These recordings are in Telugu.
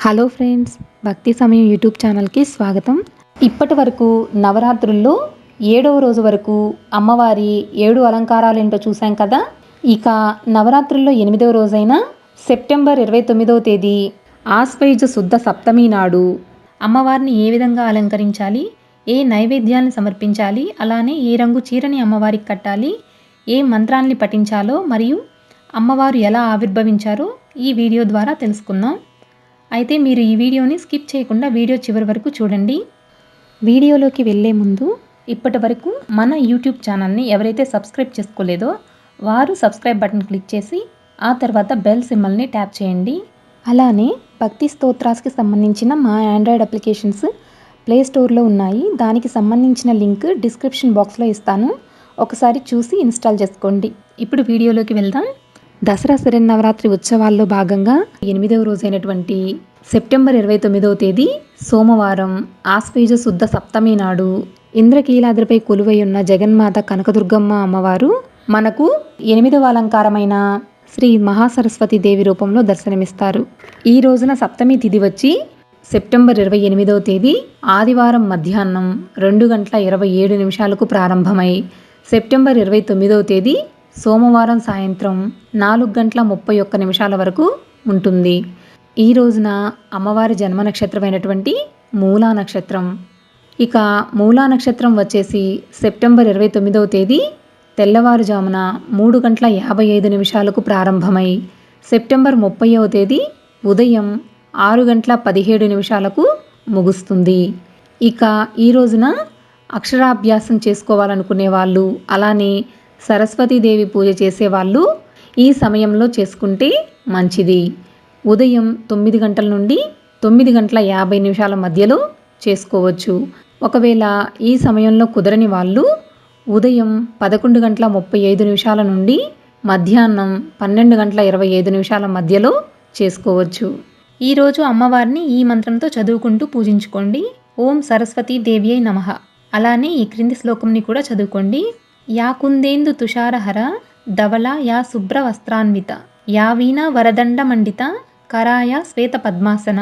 హలో ఫ్రెండ్స్ భక్తి సమయం యూట్యూబ్ ఛానల్కి స్వాగతం. ఇప్పటి వరకు నవరాత్రుల్లో ఏడవ రోజు వరకు అమ్మవారి ఏడు అలంకారాలు ఏంటో చూసాం కదా? ఇక నవరాత్రుల్లో ఎనిమిదవ రోజైన సెప్టెంబర్ ఇరవై తొమ్మిదవ తేదీ ఆస్వైజ శుద్ధ సప్తమి నాడు అమ్మవారిని ఏ విధంగా అలంకరించాలి? ఏ నైవేద్యాన్ని సమర్పించాలి? అలానే ఏ రంగు చీరని అమ్మవారికి కట్టాలి? ఏ మంత్రాన్ని పఠించాలో? మరియు అమ్మవారు ఎలా ఆవిర్భవించారో ఈ వీడియో ద్వారా తెలుసుకుందాం. అయితే మీరు ఈ వీడియోని స్కిప్ చేయకుండా వీడియో చివరి వరకు చూడండి. వీడియోలోకి వెళ్ళే ముందు ఇప్పటి వరకు మన యూట్యూబ్ ఛానల్ని ఎవరైతే సబ్స్క్రైబ్ చేసుకోలేదో వారు సబ్స్క్రైబ్ బటన్ క్లిక్ చేసి ఆ తర్వాత బెల్ సిమ్మల్ని ట్యాప్ చేయండి. అలానే భక్తి స్తోత్రాస్కి సంబంధించిన మా ఆండ్రాయిడ్ అప్లికేషన్స్ ప్లే స్టోర్లో ఉన్నాయి. దానికి సంబంధించిన లింక్ డిస్క్రిప్షన్ బాక్స్లో ఇస్తాను. ఒకసారి చూసి ఇన్స్టాల్ చేసుకోండి. ఇప్పుడు వీడియోలోకి వెళ్దాం. దసరా శరన్నవరాత్రి ఉత్సవాల్లో భాగంగా ఎనిమిదవ రోజైనటువంటి సెప్టెంబర్ ఇరవై తొమ్మిదవ తేదీ సోమవారం ఆశ్వేజ శుద్ధ సప్తమి నాడు ఇంద్రకీలాద్రిపై కొలువై ఉన్న జగన్మాత కనకదుర్గమ్మ అమ్మవారు మనకు ఎనిమిదవ అలంకారమైన శ్రీ మహాసరస్వతి దేవి రూపంలో దర్శనమిస్తారు. ఈ రోజున సప్తమి తిథి వచ్చి సెప్టెంబర్ ఇరవై ఎనిమిదవ తేదీ ఆదివారం మధ్యాహ్నం రెండు గంటల ఇరవై ఏడు నిమిషాలకు ప్రారంభమై సెప్టెంబర్ ఇరవై తొమ్మిదవ తేదీ సోమవారం సాయంత్రం నాలుగు గంటల ముప్పై ఒక్క నిమిషాల వరకు ఉంటుంది. ఈ రోజున అమ్మవారి జన్మ నక్షత్రమైనటువంటి మూలా నక్షత్రం. ఇక మూలా నక్షత్రం వచ్చేసి సెప్టెంబర్ ఇరవై తొమ్మిదవ తేదీ తెల్లవారుజామున మూడు గంటల యాభై ఐదు నిమిషాలకు ప్రారంభమై సెప్టెంబర్ ముప్పైవ తేదీ ఉదయం ఆరు గంటల పదిహేడు నిమిషాలకు ముగుస్తుంది. ఇక ఈ రోజున అక్షరాభ్యాసం చేసుకోవాలనుకునే వాళ్ళు అలానే సరస్వతీదేవి పూజ చేసేవాళ్ళు ఈ సమయంలో చేసుకుంటే మంచిది. ఉదయం తొమ్మిది గంటల నుండి తొమ్మిది గంటల యాభై నిమిషాల మధ్యలో చేసుకోవచ్చు. ఒకవేళ ఈ సమయంలో కుదరని వాళ్ళు ఉదయం పదకొండు గంటల ముప్పై ఐదు నిమిషాల నుండి మధ్యాహ్నం పన్నెండు గంటల ఇరవై ఐదు నిమిషాల మధ్యలో చేసుకోవచ్చు. ఈరోజు అమ్మవారిని ఈ మంత్రంతో చదువుకుంటూ పూజించుకోండి. ఓం సరస్వతీ దేవి అయి నమ. అలానే ఈ క్రింది శ్లోకంని కూడా చదువుకోండి. యా కుందేందు తుషారహర ధవల యా శుభ్ర వస్త్రాన్విత యా వీణా వరదండ మండిత కరాయ శ్వేత పద్మాసన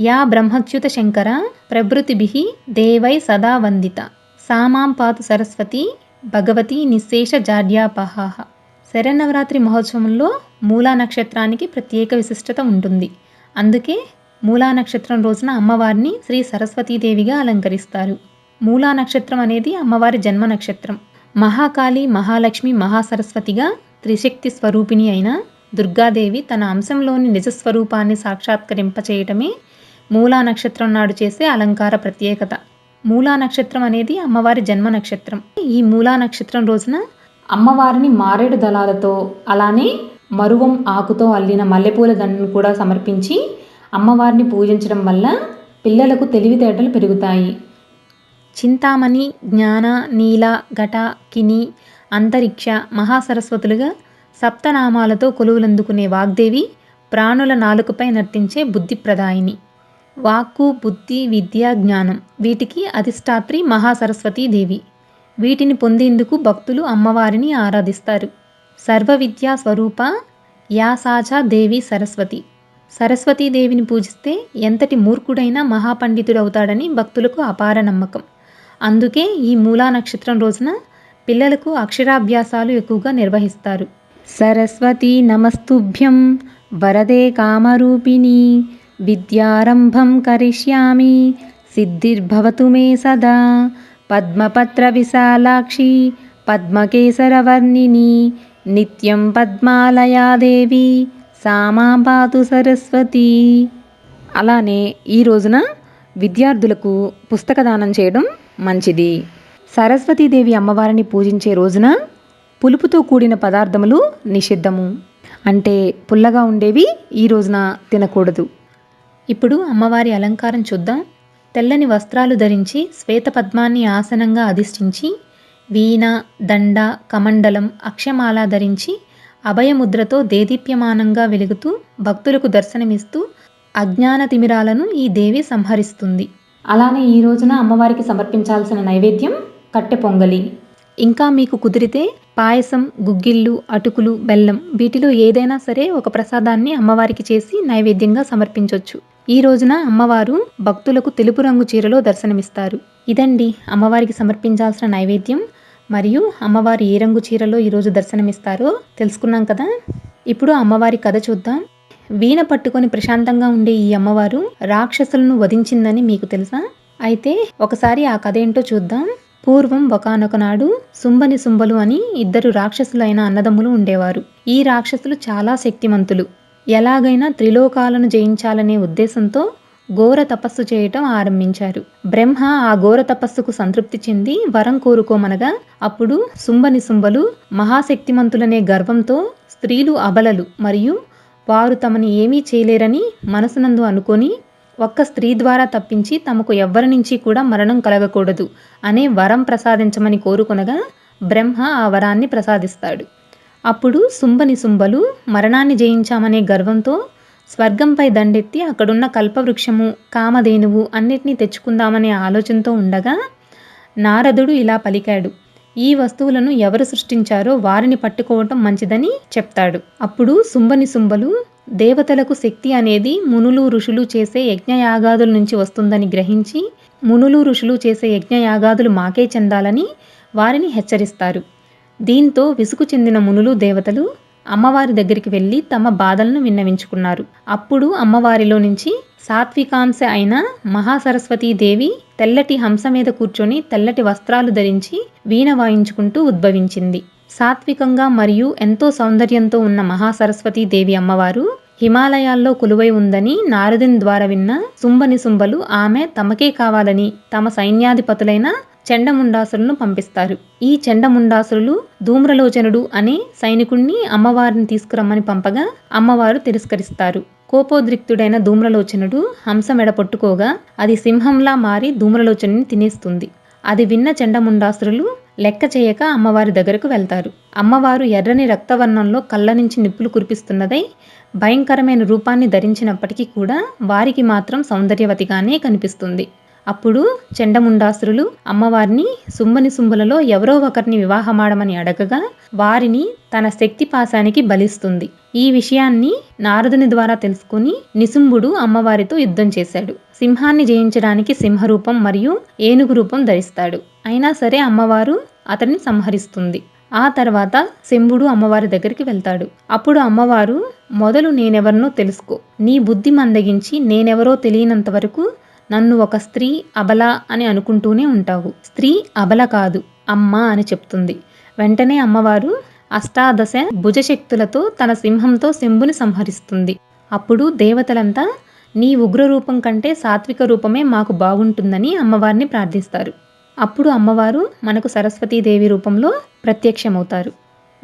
యా బ్రహ్మచ్యుత శంకర ప్రభృతిభిః దేవై సదా వందిత. సామాం పాతు సరస్వతి భగవతి నిశేష జాడ్యాపహాహ. శరన్నవరాత్రి మహోత్సవంలో మూలా నక్షత్రానికి ప్రత్యేక విశిష్టత ఉంటుంది. అందుకే మూలా నక్షత్రం రోజున అమ్మవారిని శ్రీ సరస్వతీదేవిగా అలంకరిస్తారు. మూలా నక్షత్రం అనేది అమ్మవారి జన్మ నక్షత్రం. మహాకాళి మహాలక్ష్మి మహాసరస్వతిగా త్రిశక్తి స్వరూపిణి అయిన దుర్గాదేవి తన అంశంలోని నిజస్వరూపాన్ని సాక్షాత్కరింపచేయటమే మూలా నక్షత్రం నాడు చేసే అలంకార ప్రత్యేకత. మూలా నక్షత్రం అనేది అమ్మవారి జన్మ నక్షత్రం. ఈ మూలా నక్షత్రం రోజున అమ్మవారిని మారేడు దళాలతో అలానే మరువం ఆకుతో అల్లిన మల్లెపూల దండను కూడా సమర్పించి అమ్మవారిని పూజించడం వల్ల పిల్లలకు తెలివితేటలు పెరుగుతాయి. చింతామణి జ్ఞాన నీల ఘట కిని అంతరిక్ష మహాసరస్వతులుగా సప్తనామాలతో కొలువులందుకునే వాగ్దేవి ప్రాణుల నాలుకపై నర్తించే బుద్ధిప్రదాయిని. వాక్కు బుద్ధి విద్య జ్ఞానం వీటికి అధిష్టాత్రి మహాసరస్వతీదేవి వీటిని పొందేందుకు భక్తులు అమ్మవారిని ఆరాధిస్తారు. సర్వ విద్యా స్వరూప యాసాచ దేవి సరస్వతి. సరస్వతీదేవిని పూజిస్తే ఎంతటి మూర్ఖుడైనా మహాపండితుడవుతాడని భక్తులకు అపార నమ్మకం. అందుకే ఈ మూలా నక్షత్రం రోజున పిల్లలకు అక్షరాభ్యాసాలు ఎక్కువగా నిర్వహిస్తారు. సరస్వతి నమస్తుభ్యం వరదే కామరూపిణి విద్యారంభం కరిష్యామి సిద్ధిర్భవతు మే సదా పద్మపత్ర విశాలాక్షి పద్మకేసరవర్ణిని నిత్యం పద్మాలయాదేవి సామాపాతు సరస్వతి. అలానే ఈ రోజున విద్యార్థులకు పుస్తక దానం చేయడం మంచిది. సరస్వతీదేవి అమ్మవారిని పూజించే రోజున పులుపుతో కూడిన పదార్థములు నిషిద్ధము. అంటే పుల్లగా ఉండేవి ఈ రోజున తినకూడదు. ఇప్పుడు అమ్మవారి అలంకారం చూద్దాం. తెల్లని వస్త్రాలు ధరించి శ్వేత పద్మాన్ని ఆసనంగా అధిష్ఠించి వీణ దండ కమండలం అక్షమాల ధరించి అభయముద్రతో దేదీప్యమానంగా వెలుగుతూ భక్తులకు దర్శనమిస్తూ అజ్ఞాన తిమిరాలను ఈ దేవి సంహరిస్తుంది. అలానే ఈ రోజున అమ్మవారికి సమర్పించాల్సిన నైవేద్యం కట్టె పొంగలి. ఇంకా మీకు కుదిరితే పాయసం గుగ్గిళ్ళు అటుకులు బెల్లం వీటిలో ఏదైనా సరే ఒక ప్రసాదాన్ని అమ్మవారికి చేసి నైవేద్యంగా సమర్పించవచ్చు ఈ రోజున అమ్మవారు భక్తులకు తెలుపు రంగు చీరలో దర్శనమిస్తారు. ఇదండి అమ్మవారికి సమర్పించాల్సిన నైవేద్యం. మరియు అమ్మవారు ఏ రంగు చీరలో ఈరోజు దర్శనమిస్తారో తెలుసుకున్నాం కదా? ఇప్పుడు అమ్మవారి కథ చూద్దాం. వీణ పట్టుకొని ప్రశాంతంగా ఉండే ఈ అమ్మవారు రాక్షసులను వధించిందని మీకు తెలుసా? అయితే ఒకసారి ఆ కథ ఏంటో చూద్దాం. పూర్వం ఒకనొకనాడు సుంబని సుంబలు అని ఇద్దరు రాక్షసులైన అన్నదమ్ములు ఉండేవారు. ఈ రాక్షసులు చాలా శక్తిమంతులు. ఎలాగైనా త్రిలోకాలను జయించాలనే ఉద్దేశంతో ఘోర తపస్సు చేయటం ఆరంభించారు. బ్రహ్మ ఆ ఘోర తపస్సుకు సంతృప్తి చెంది వరం కోరుకోమనగా అప్పుడు సుంబని సుంబలు మహాశక్తిమంతులనే గర్వంతో స్త్రీలు అబలలు మరియు వారు తమని ఏమీ చేయలేరని మనసునందు అనుకొని ఒక్క స్త్రీ ద్వారా తప్పించి తమకు ఎవ్వరి నుంచి కూడా మరణం కలగకూడదు అనే వరం ప్రసాదించమని కోరుకొనగా బ్రహ్మ ఆ వరాన్ని ప్రసాదిస్తాడు. అప్పుడు సుంబని సుంబలు మరణాన్ని జయించామనే గర్వంతో స్వర్గంపై దండెత్తి అక్కడున్న కల్పవృక్షము కామధేనువు అన్నిటినీ తెచ్చుకుందామనే ఆలోచనతో ఉండగా నారదుడు ఇలా పలికాడు. ఈ వస్తువులను ఎవరు సృష్టించారో వారిని పట్టుకోవటం మంచిదని చెప్తాడు. అప్పుడు సుంబని సుంబలు దేవతలకు శక్తి అనేది మునులు ఋషులు చేసే యజ్ఞయాగాదుల నుంచి వస్తుందని గ్రహించి మునులు ఋషులు చేసే యజ్ఞయాగాదులు మాకే చెందాలని వారిని హెచ్చరిస్తారు. దీంతో విసుగు చెందిన మునులు దేవతలు అమ్మవారి దగ్గరికి వెళ్ళి తమ బాధలను విన్నవించుకున్నారు. అప్పుడు అమ్మవారిలో నుంచి సాత్వికాంశ అయిన మహాసరస్వతీదేవి తెల్లటి హంస మీద కూర్చొని తెల్లటి వస్త్రాలు ధరించి వీణ వాయించుకుంటూ ఉద్భవించింది. సాత్వికంగా మరియు ఎంతో సౌందర్యంతో ఉన్న మహాసరస్వతీదేవి అమ్మవారు హిమాలయాల్లో కొలువై ఉందని నారదుని ద్వారా విన్న సుంబని సుంబలు ఆమె తమకే కావాలని తమ సైన్యాధిపతులైన చెండముండాసులను పంపిస్తారు. ఈ చెండముండాసులు ధూమ్రలోచనుడు అనే సైనికుణ్ణి అమ్మవారిని తీసుకురమ్మని పంపగా అమ్మవారు తిరస్కరిస్తారు. కోపోద్రిక్తుడైన ధూమ్రలోచనుడు హంస మెడ పట్టుకోగా అది సింహంలా మారి ధూమ్రలోచనుని తినేస్తుంది. అది విన్న చండముండాసురులు లెక్క చేయక అమ్మవారి దగ్గరకు వెళ్తారు. అమ్మవారు ఎర్రని రక్తవర్ణంలో కళ్ళ నుంచి నిప్పులు కురిపిస్తున్నదై భయంకరమైన రూపాన్ని ధరించినప్పటికీ కూడా వారికి మాత్రం సౌందర్యవతిగానే కనిపిస్తుంది. అప్పుడు చెండముండాసురులు అమ్మవారిని సుమ్మని సుంబులలో ఎవరో ఒకరిని వివాహమాడమని అడగగా వారిని తన శక్తి పాశానికి బలిస్తుంది. ఈ విషయాన్ని నారదుని ద్వారా తెలుసుకుని నిసుంబుడు అమ్మవారితో యుద్ధం చేశాడు. సింహాన్ని జయించడానికి సింహరూపం మరియు ఏనుగు రూపం ధరిస్తాడు. అయినా సరే అమ్మవారు అతన్ని సంహరిస్తుంది. ఆ తర్వాత శంభుడు అమ్మవారి దగ్గరికి వెళ్తాడు. అప్పుడు అమ్మవారు మొదలు నేనెవరినో తెలుసుకో. నీ బుద్ధి మందగించి నేనెవరో తెలియనంత వరకు నన్ను ఒక స్త్రీ అబల అని అనుకుంటూనే ఉంటావు. స్త్రీ అబల కాదు అమ్మ అని చెప్తుంది. వెంటనే అమ్మవారు అష్టాదశ భుజశక్తులతో తన సింహంతో శంభుని సంహరిస్తుంది. అప్పుడు దేవతలంతా నీ ఉగ్ర రూపం కంటే సాత్విక రూపమే మాకు బాగుంటుందని అమ్మవారిని ప్రార్థిస్తారు. అప్పుడు అమ్మవారు మనకు సరస్వతీదేవి రూపంలో ప్రత్యక్షమవుతారు.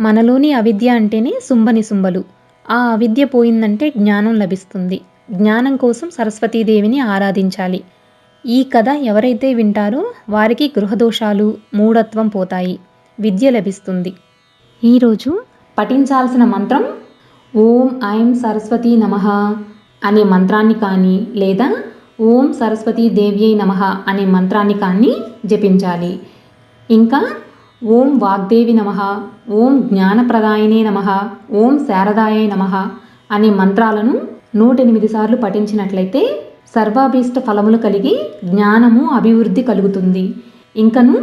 మనలోని అవిద్య అంటేనే సుంభని సుంభలు ఆ అవిద్య పోయిందంటే జ్ఞానం లభిస్తుంది. జ్ఞానం కోసం సరస్వతీదేవిని ఆరాధించాలి. ఈ కథ ఎవరైతే వింటారో వారికి గృహదోషాలు మూఢత్వం పోతాయి. విద్య లభిస్తుంది. ఈరోజు పఠించాల్సిన మంత్రం ఓం ఐం సరస్వతీ నమ అనే మంత్రాన్ని కానీ లేదా ఓం సరస్వతీ దేవ్యై నమ అనే మంత్రాన్ని కానీ జపించాలి. ఇంకా ఓం వాగ్దేవి నమ ఓం జ్ఞానప్రదాయనే నమ ఓం శారదాయ నమ అనే మంత్రాలను నూట ఎనిమిది సార్లు పఠించినట్లయితే సర్వాభీష్ట ఫలములు కలిగి జ్ఞానము అభివృద్ధి కలుగుతుంది. ఇంకను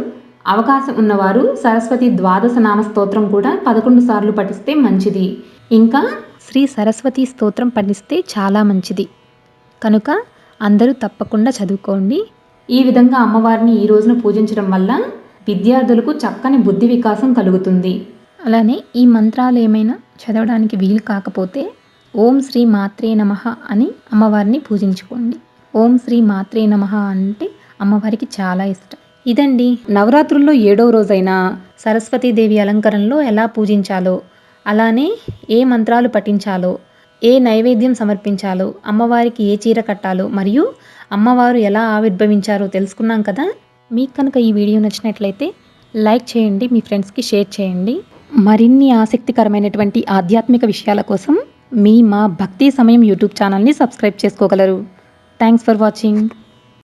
అవకాశం ఉన్నవారు సరస్వతి ద్వాదశ నామ స్తోత్రం కూడా పదకొండు సార్లు పఠిస్తే మంచిది. ఇంకా శ్రీ సరస్వతి స్తోత్రం పఠిస్తే చాలా మంచిది. కనుక అందరూ తప్పకుండా చదువుకోండి. ఈ విధంగా అమ్మవారిని ఈ రోజున పూజించడం వల్ల విద్యార్థులకు చక్కని బుద్ధి వికాసం కలుగుతుంది. అలానే ఈ మంత్రాలు ఏమైనా చదవడానికి వీలు కాకపోతే ఓం శ్రీ మాత్రే నమ అని అమ్మవారిని పూజించుకోండి. ఓం శ్రీ మాత్రే నమ అంటే అమ్మవారికి చాలా ఇష్టం. ఇదండి నవరాత్రుల్లో ఏడవ రోజైన సరస్వతీదేవి అలంకరణలో ఎలా పూజించాలో అలానే ఏ మంత్రాలు పఠించాలో ఏ నైవేద్యం సమర్పించాలో అమ్మవారికి ఏ చీర కట్టాలో మరియు అమ్మవారు ఎలా ఆవిర్భవించారో తెలుసుకున్నాం కదా? మీకు కనుక ఈ వీడియో నచ్చినట్లయితే లైక్ చేయండి మీ ఫ్రెండ్స్కి షేర్ చేయండి. మరిన్ని ఆసక్తికరమైనటువంటి ఆధ్యాత్మిక విషయాల కోసం మీ మా భక్తి సమయం యూట్యూబ్ ఛానల్ని సబ్స్క్రైబ్ చేసుకోగలరు. Thanks for watching